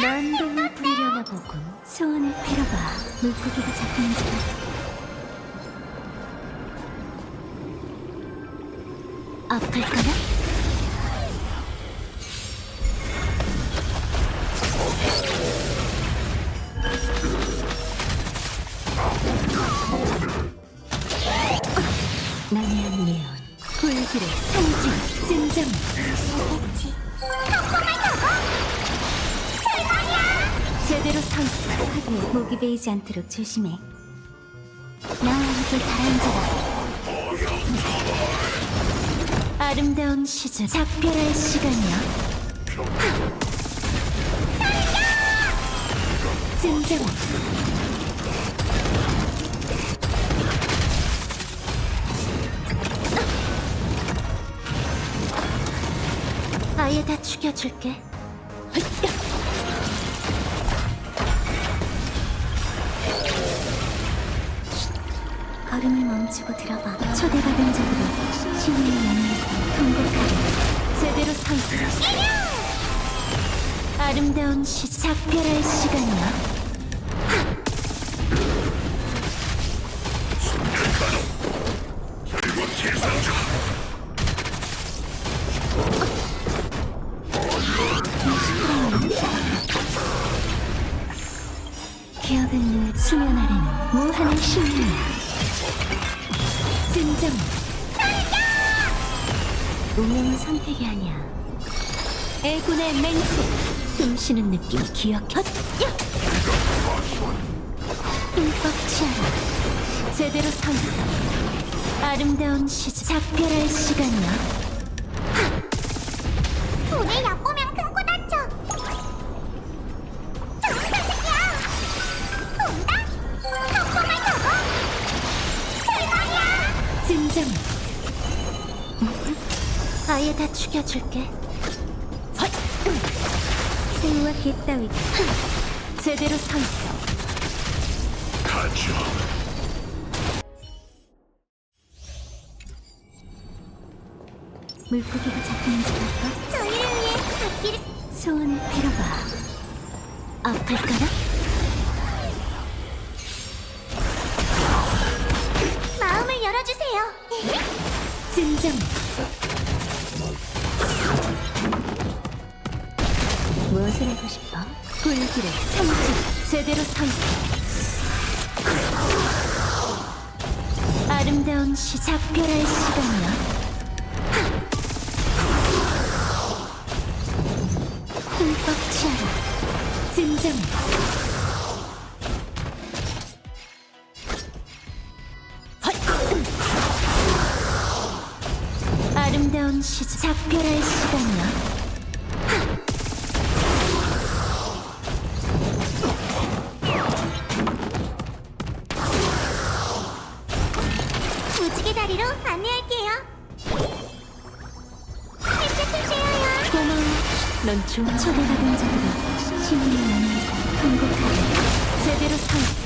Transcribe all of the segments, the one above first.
난동을 부리려나 보군. 소원을 빌어봐. 물고기가 잡힌지. 아플까나? 난해한 예언, 불길의 상징, 진정. 목이 베이지 않도록 조심해. 나와 함께 가라앉아라. 아름다운 시절, 작별할 시간이야. 진정. 아예 다 죽여줄게. 걸음을 멈추고 들어봐. 초대받은 자들이 신의 연회에서 통곡하리. 제대로 서 있어. 아름다운 시 작별할 시간이야. 기억은 수면 아래는 무한의 신이 야. 진정. 운명은 선택이 아니야. 애군의 맹세. 숨쉬는 느낌 기억해. 헛! 야! 흠뻑 취하라. 제대로 서 있어. 아름다운 시작. 작별할 시간이야. 오늘 얕보 다 죽여줄게. 새우와 개 따위. 제대로 서 있어. 가죠. 물고기가 잡히는지 볼까? 저희를 위해 닿기를 소원을 빌어봐. 아플까나? 아름다운 시 작별할 시간이야. 흠뻑 취하라. 진정. 아름다운 시 작별할 시간이야. 넌 좋아. 초대받은 자들이 신의 연회에서 통곡하리. 제대로 서 있어.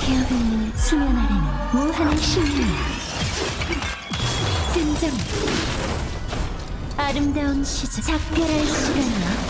기억은 늘 수면 아래는 무한의 신이야. 진정. 아름다운 시작. 작별할 시간이야.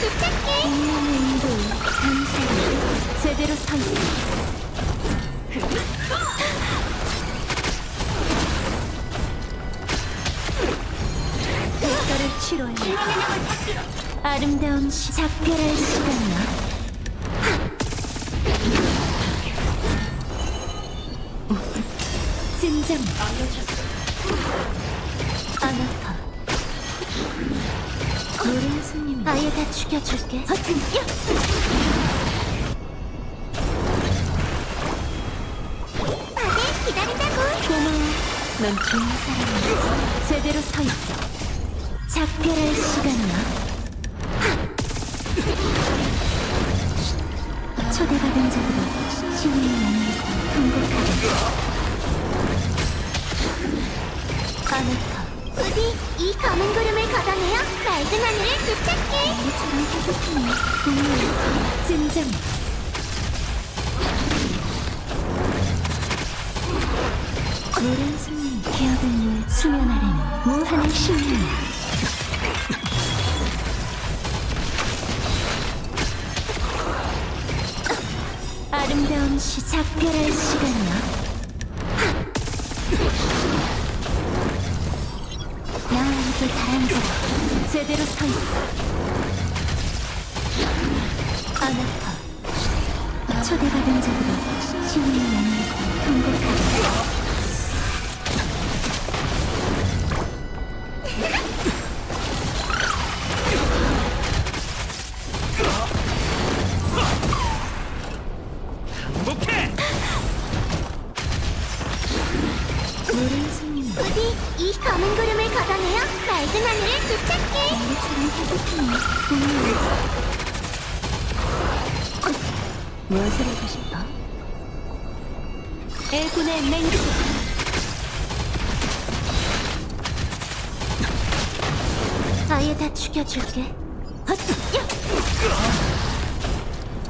되찾게. 운명의 인도 감사해. 제대로 서 있어. 대가를 치러야 아름다운 시 작별할 시간이야. 진정. 안 아예 다 죽여줄게. 허튼 야! 다들 기다린다고. 고마워. 넌 좋은 사람이야. 제대로 서 있어. 작별할 시간이야. 초대받은 자들이 신의 연회에 통곡하리 아나타 부디 이 검은 구름을 걷어내어 맑은 하늘을 되찾게. 우리처럼 행복하니 공유 진정 노란 손님 기억을 모아 수면 아래는 무한한 신이야. 아름다운 시 작별할 시간이야 함께 다람쥐 제대로 서 있어. 아나타 초대받은 자들이 신의 영에서 통곡하리 무엇을 하고 싶어? 애군의 맹세 아예 다 죽여줄게!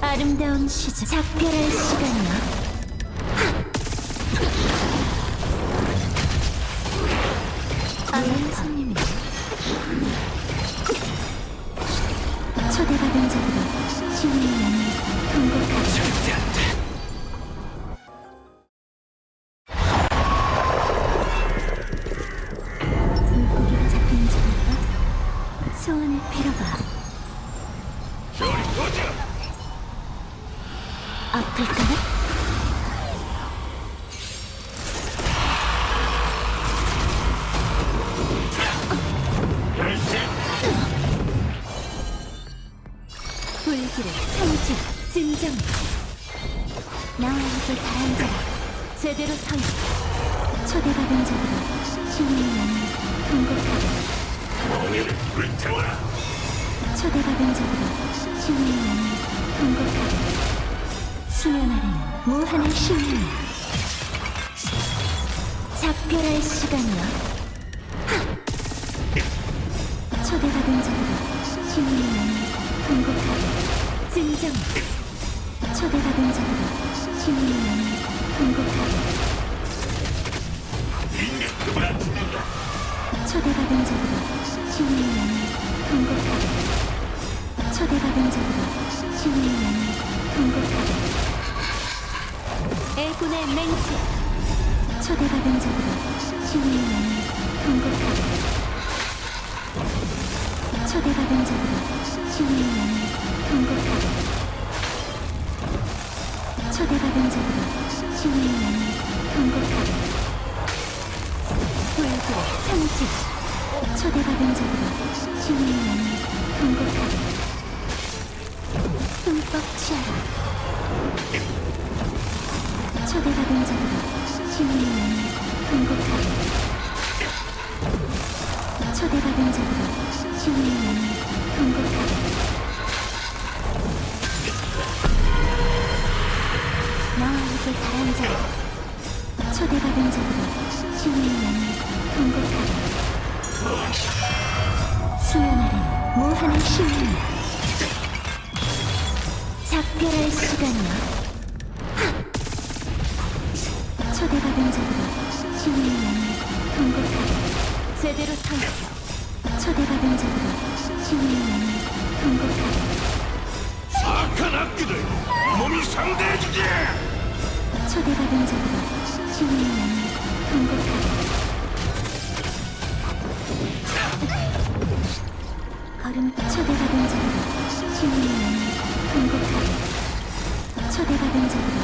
아름다운 시작 작별할 시간이야 아는 초대받은 자들이 신의 영에서 통곡하리 절대 안 돼. 길의 성지 진정. 나와 함께 다람쥐라 제대로 서 있어 초대받은 자들이 신의 영에서 멍에를 불태워라! 초대받은 자들이 신의 영에서 통곡하리. 수면 아래는 무한한 신이야 작별할 시간이야 초대받은 자들이 신의 영에서 통곡하리 초대받은 자들이 신의 영에서 통곡하리 애군의 맹세. 초대받은 자들이 신의 영에서 통곡하리 초대받은 자들이 신의 영에서 통곡하리 초대받은 자들 이 신의 영에서 통곡하리 불길의 상징 초대받은 자들이 신의 영에서 통곡하리 흠뻑 취하라 초대받은 자들이 신의 영에서 통곡하리 나와 함께 다람쥐라 초대받은 자들이 신의 영에서 통곡하리 수면 아래는 무한한 신이야 작별할 시간이야 하! 초대받은 자들이 신의 영에서 통곡하리 제대로 서 있어 초대받은 자들이 신의 영에서 통곡하리 악한 악기들! 몸이 상대해주지! 초대받은 자들이 신의 영에서 통곡하리 걸음 초대받은 자들이 신의 영에서 통곡하리 초대받은 자들이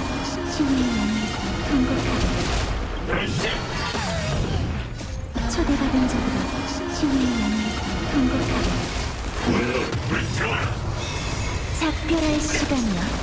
신의 영에서 통곡하리 열쇠! 초대받은 자들이 신의 영에서 불태워라! 작별할 시간이야 하!